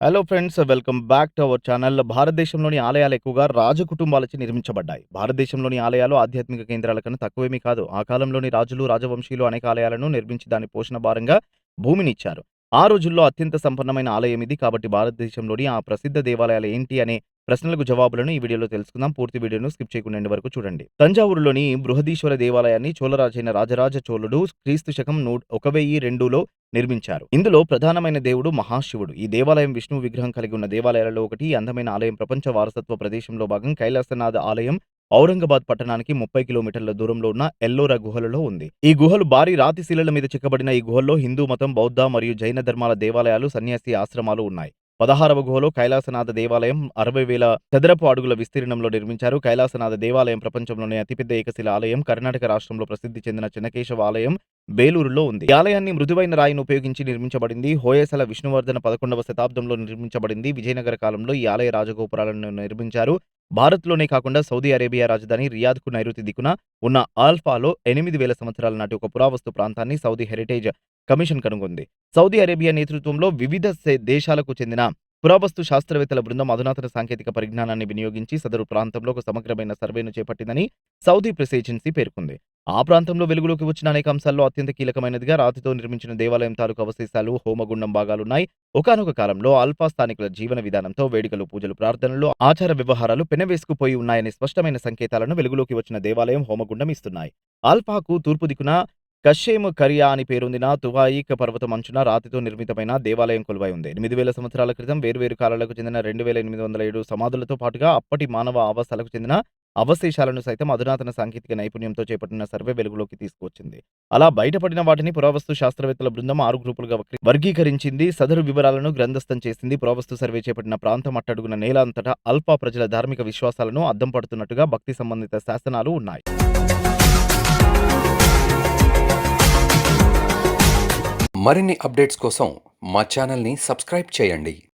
Hello friends welcome back to our channel భారతదేశంలోని ఆలయాలు ఎక్కువగా రాజకుటుంబాలచే నిర్మించబడ్డాయి. భారతదేశంలోని ఆలయాలు ఆధ్యాత్మిక కేంద్రాల కన్నా తక్కువేమీ కాదు. ఆ కాలంలోని రాజులు రాజవంశీయులు అనేక ఆలయాలను నిర్మించి దాని పోషణ భారంగా భూమినిచ్చారు. ఆ రోజుల్లో అత్యంత సంపన్నమైన ఆలయం ఇది. కాబట్టి భారతదేశంలోని ఆ ప్రసిద్ధ దేవాలయాలు ఏంటి అనే ప్రశ్నలకు జవాబులను ఈ వీడియోలో తెలుసుకుందాం. పూర్తి వీడియోను స్కిప్ చేయకుండా వరకు చూడండి. తంజావూరులోని బృహదీశ్వర దేవాలయాన్ని చోళరాజైన రాజరాజ చోళుడు క్రీస్తు శకం నూ ఒక వెయ్యి రెండులో నిర్మించారు. ఇందులో ప్రధానమైన దేవుడు మహాశివుడు. ఈ దేవాలయం విష్ణు విగ్రహం కలిగి ఉన్న దేవాలయాలలో ఒకటి అందమైన ఆలయం ప్రపంచ వారసత్వ ప్రదేశంలో భాగం. కైలాసనాథ ఆలయం ఔరంగాబాద్ పట్టణానికి ముప్పై కిలోమీటర్ల దూరంలో ఉన్న ఎల్లోరా గుహలలో ఉంది. ఈ గుహలు భారీ రాతి శిలల మీద చెక్కబడిన ఈ గుహల్లో హిందూ మతం బౌద్ధ మరియు జైన ధర్మాల దేవాలయాలు సన్యాసి ఆశ్రమాలు ఉన్నాయి. పదహారవ గుహలో కైలాసనాథ దేవాలయం అరవై వేల చదరపు అడుగుల విస్తీర్ణంలో నిర్మించారు. కైలాసనాథ దేవాలయం ప్రపంచంలోనే అతిపెద్ద ఏకశిల ఆలయం. కర్ణాటక రాష్ట్రంలో ప్రసిద్ధి చెందిన చిన్నకేశవ ఆలయం బేలూరులో ఉంది. ఆలయాన్ని మృదువైన రాయిని ఉపయోగించి నిర్మించబడింది. హోయసల విష్ణువర్ధన పదకొండవ శతాబ్దంలో నిర్మించబడింది. విజయనగర కాలంలో ఈ ఆలయ రాజగోపురాలను నిర్మించారు. భారత్లోనే కాకుండా సౌదీ అరేబియా రాజధాని రియాద్కు నైరుతి దిక్కున ఉన్న ఆల్ఫాలో ఎనిమిది వేల సంవత్సరాల నాటి ఒక పురావస్తు ప్రాంతాన్ని సౌదీ హెరిటేజ్ కమిషన్ కనుగొంది. సౌదీ అరేబియా నేతృత్వంలో వివిధ దేశాలకు చెందిన పురావస్తు శాస్త్రవేత్తల బృందం అధునాతన సాంకేతిక పరిజ్ఞానాన్ని వినియోగించి సదరు ప్రాంతంలో ఒక సమగ్రమైన సర్వేను చేపట్టిందని సౌదీ ప్రెస్ ఏజెన్సీ పేర్కొంది. ఆ ప్రాంతంలో వెలుగులోకి వచ్చిన అనేక అంశాల్లో అత్యంత కీలకమైనదిగా రాతితో నిర్మించిన దేవాలయం తాలూకు అవశేషాలు హోమగుండం భాగాలున్నాయి. ఒకానొక కాలంలో ఆల్ఫా స్థానికుల జీవన విధానంతో వేడుకలు పూజలు ప్రార్థనలు ఆచార వ్యవహారాలు పెనవేసుకుపోయి ఉన్నాయనే స్పష్టమైన సంకేతాలను వెలుగులోకి వచ్చిన దేవాలయం హోమగుండం ఇస్తున్నాయి. ఆల్ఫాకు తూర్పు దిక్కున కషేమ్ కరియా అని పేరొందిన తువాయిక్ పర్వతం అంచున రాతితో నిర్మితమైన దేవాలయం కొలువై ఉంది. ఎనిమిది వేల సంవత్సరాల క్రితం వేరువేరు కాలాలకు చెందిన రెండు వేల ఎనిమిది వందల ఏడు సమాధులతో పాటుగా అప్పటి మానవ ఆవాసాలకు చెందిన అవశేషాలను సైతం అధునాతన సాంకేతిక నైపుణ్యంతో చేపట్టిన సర్వే వెలుగులోకి తీసుకువచ్చింది. అలా బయటపడిన వాటిని పురావస్తు శాస్త్రవేత్తల బృందం ఆరు గ్రూపులుగా వర్గీకరించింది సదరు వివరాలను గ్రంథస్థం చేసింది పురావస్తు సర్వే చేపట్టిన ప్రాంతం అట్టడుగున నేల అంతటా అల్పా ప్రజల ధార్మిక విశ్వాసాలను అద్దం పడుతున్నట్టుగా భక్తి సంబంధిత శాసనాలు ఉన్నాయి. మరిన్ని అప్డేట్స్ కోసం మా ఛానల్ని సబ్స్క్రైబ్ చేయండి.